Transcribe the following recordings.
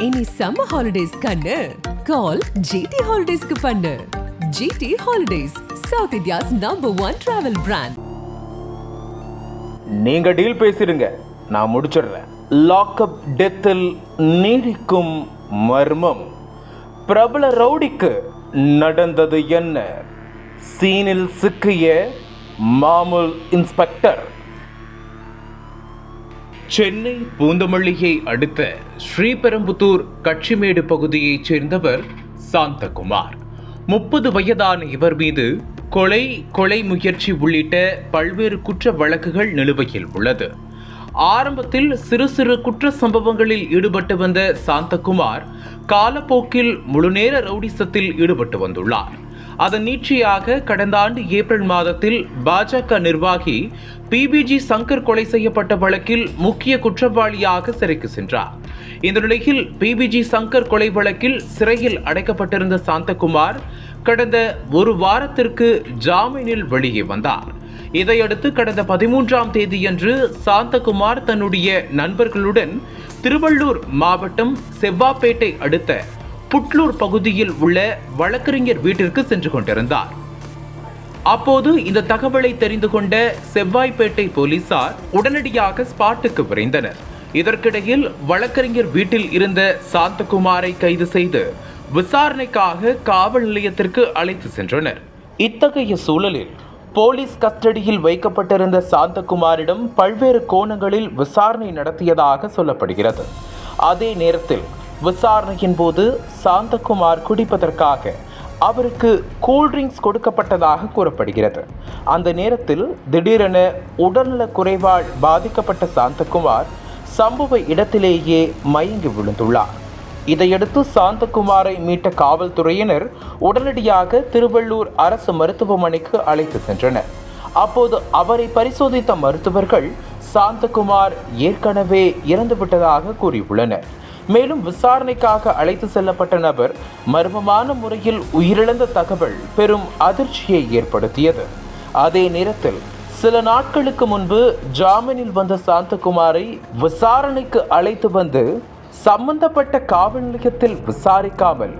இனி summer holidays கண்ணு. கால் GT ஹாலிடேஸ்க்கு பண்ணு. GT holidays south India's number one travel brand நீங்க டீல் பேசிடுங்க. நான் முடிச்சிடுறேன். லாக்அப் டெத்தில் நீடிக்கும் மர்மம். பிரபல ரவுடிக்கு நடந்தது என்ன? சீனில் சிக்கிய மாமூல் இன்ஸ்பெக்டர் சென்னை பூந்தமல்லியை அடுத்த ஸ்ரீபெரும்புத்தூர் கட்சிமேடு பகுதியைச் சேர்ந்தவர் சாந்தகுமார். முப்பது வயதான இவர் மீது கொலை கொலை முயற்சி உள்ளிட்ட பல்வேறு குற்ற வழக்குகள் நிலுவையில் உள்ளது. ஆரம்பத்தில் சிறு சிறு குற்ற சம்பவங்களில் ஈடுபட்டு வந்த சாந்தகுமார் காலப்போக்கில் முழுநேர ரவுடிசத்தில் ஈடுபட்டு வந்துள்ளார். அதன் நீட்சியாக கடந்த ஆண்டு ஏப்ரல் மாதத்தில் பாஜக நிர்வாகி பிபிஜி சங்கர் கொலை செய்யப்பட்ட வழக்கில் முக்கிய குற்றவாளியாக சிறைக்கு சென்றார். இந்த நிலையில் பிபிஜி சங்கர் கொலை வழக்கில் சிறையில் அடைக்கப்பட்டிருந்த சாந்தகுமார் கடந்த ஒரு வாரத்திற்கு ஜாமீனில் வெளியே வந்தார். இதையடுத்து கடந்த பதிமூன்றாம் தேதியன்று சாந்தகுமார் தன்னுடைய நண்பர்களுடன் திருவள்ளூர் மாவட்டம் செவ்வாப்பேட்டை அடுத்த புட்லூர் பகுதியில் உள்ள வழக்கறிஞர் வீட்டிற்கு சென்று கொண்டிருந்தார். அப்போது இந்த தகவலை தெரிந்து கொண்ட செவ்வாய்ப்பேட்டை போலீசார் உடனடியாக ஸ்பாட்டுக்கு விரைந்தனர். இதற்கிடையில் வழக்கறிஞர் வீட்டில் இருந்த சாந்தகுமாரை கைது செய்து விசாரணைக்காக காவல் நிலையத்திற்கு அழைத்து சென்றனர். இத்தகைய சூழலில் போலீஸ் கஸ்டடியில் வைக்கப்பட்டிருந்த சாந்தகுமாரிடம் பல்வேறு கோணங்களில் விசாரணை நடத்தியதாக சொல்லப்படுகிறது. அதே நேரத்தில் விசாரணையின் போது சாந்தகுமார் குடிப்பதற்காக அவருக்கு கூல்ட்ரிங்க்ஸ் கொடுக்கப்பட்டதாக கூறப்படுகிறது. அந்த நேரத்தில் திடீரென உடல்நல குறைவால் பாதிக்கப்பட்ட சாந்தகுமார் சம்பவ இடத்திலேயே மயங்கி விழுந்துள்ளார். இதையடுத்து சாந்தகுமாரை மீட்ட காவல்துறையினர் உடனடியாக திருவள்ளூர் அரசு மருத்துவமனைக்கு அழைத்து சென்றனர். அப்போது அவரை பரிசோதித்த மருத்துவர்கள் சாந்தகுமார் ஏற்கனவே இறந்துவிட்டதாக கூறியுள்ளனர். மேலும் விசாரணைக்காக அழைத்து செல்லப்பட்ட நபர் மர்மமான முறையில் உயிரிழந்த தகவல் பெரும் அதிர்ச்சியை ஏற்படுத்தியது. அதே நேரத்தில் சில நாட்களுக்கு முன்பு ஜாமீனில் வந்த சாந்தகுமாரை விசாரணைக்கு அழைத்து வந்து சம்பந்தப்பட்ட காவல் நிலையத்தில் விசாரிக்காமல்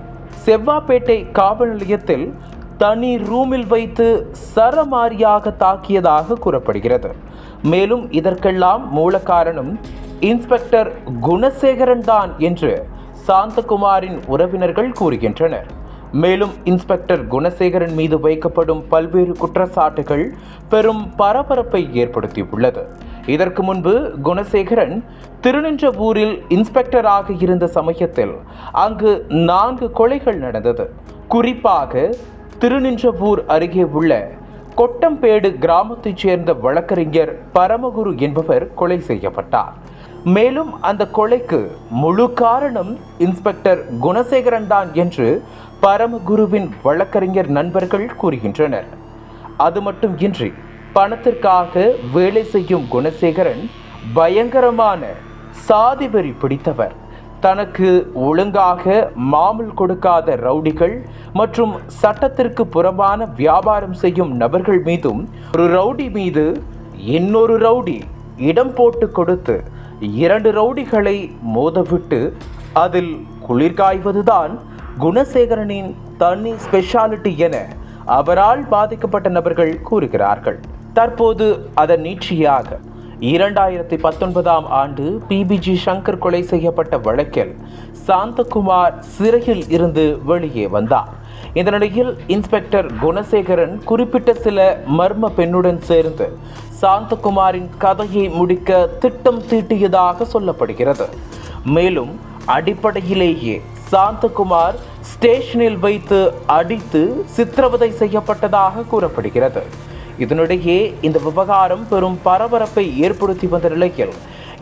செவ்வாப்பேட்டை காவல் நிலையத்தில் தனி ரூமில் வைத்து சரமாரியாக தாக்கியதாக கூறப்படுகிறது. மேலும் இதற்கெல்லாம் மூல காரணம் இன்ஸ்பெக்டர் குணசேகரன் தான் என்று சாந்தகுமாரின் உறவினர்கள் கூறுகின்றனர். மேலும் இன்ஸ்பெக்டர் குணசேகரன் மீது வைக்கப்படும் பல்வேறு குற்றச்சாட்டுகள் பெரும் பரபரப்பை ஏற்படுத்தியுள்ளது. இதற்கு முன்பு குணசேகரன் திருநின்றவூரில் இன்ஸ்பெக்டராக இருந்த சமயத்தில் அங்கு நான்கு கொலைகள் நடந்தது. குறிப்பாக திருநின்றவூர் அருகே உள்ள கொட்டம்பேடு கிராமத்தைச் சேர்ந்த வழக்கறிஞர் பரமகுரு என்பவர் கொலை செய்யப்பட்டார். மேலும் அந்த கொலைக்கு முழு காரணம் இன்ஸ்பெக்டர் குணசேகரன் தான் என்று பரமகுருவின் வழக்கறிஞர் நண்பர்கள் கூறுகின்றனர். அது மட்டும் இன்றி பணத்திற்காக வேலை செய்யும் குணசேகரன் பயங்கரமான சாதி வெறி பிடித்தவர். தனக்கு ஒழுங்காக மாமூல் கொடுக்காத ரவுடிகள் மற்றும் சட்டத்திற்கு புறம்பான வியாபாரம் செய்யும் நபர்கள் மீதும் ஒரு ரவுடி மீது இன்னொரு ரவுடி இடம் போட்டு கொடுத்து இரண்டு ரவுடிகளை மோதவிட்டு அதில் குளிர்காய்வதுதான் குணசேகரனின் தனி ஸ்பெஷாலிட்டி என அவரால் பாதிக்கப்பட்ட நபர்கள் கூறுகிறார்கள். தற்போது அதன் நீட்சியாக இரண்டாயிரத்தி பத்தொன்பதாம் ஆண்டு பிபிஜி சங்கர் கொலை செய்யப்பட்ட வழக்கில் சாந்தகுமார் சிறையில் இருந்து வெளியே வந்தார். இந்த நிலையில் இன்ஸ்பெக்டர் குணசேகரன் குறிப்பிட்ட சில மர்ம பெண்ணுடன் சேர்ந்து சாந்தகுமாரின் கதையை முடிக்க திட்டம் தீட்டியதாக சொல்லப்படுகிறது. மேலும் அடிப்படையிலேயே சாந்தகுமார் ஸ்டேஷனில் வைத்து அடித்து சித்திரவதை செய்யப்பட்டதாக கூறப்படுகிறது. இதனிடையே இந்த விவகாரம் பெரும் பரபரப்பை ஏற்படுத்தி வந்த நிலையில்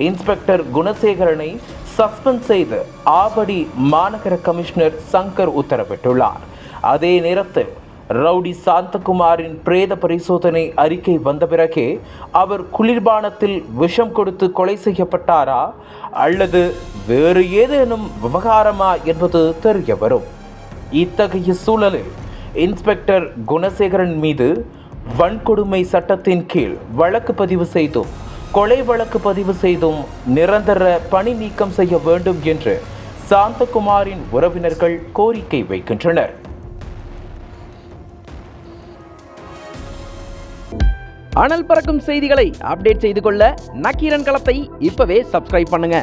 இன்ஸ்பெக்டர் குணசேகரனை சஸ்பெண்ட் செய்து ஆவடி மாநகர கமிஷனர் சங்கர் உத்தரவிட்டுள்ளார். அதே நேரத்தில் ரவுடி சாந்தகுமாரின் பிரேத பரிசோதனை அறிக்கை வந்த பிறகே அவர் குளிர்பானத்தில் விஷம் கொடுத்து கொலை செய்யப்பட்டாரா அல்லது வேறு ஏதேனும் விவகாரமா என்பது தெரிய வரும். இத்தகைய சூழலில் இன்ஸ்பெக்டர் குணசேகரன் மீது வன்கொடுமை சட்டத்தின் கீழ் வழக்கு பதிவு செய்தும் கொலை வழக்கு பதிவு செய்தும் நிரந்தர பணி நீக்கம் செய்ய வேண்டும் என்று சாந்தகுமாரின் உறவினர்கள் கோரிக்கை வைக்கின்றனர். அனல் பறக்கும் செய்திகளை அப்டேட் செய்து கொள்ள நக்கீரன் களத்தை இப்பவே சப்ஸ்கிரைப் பண்ணுங்க.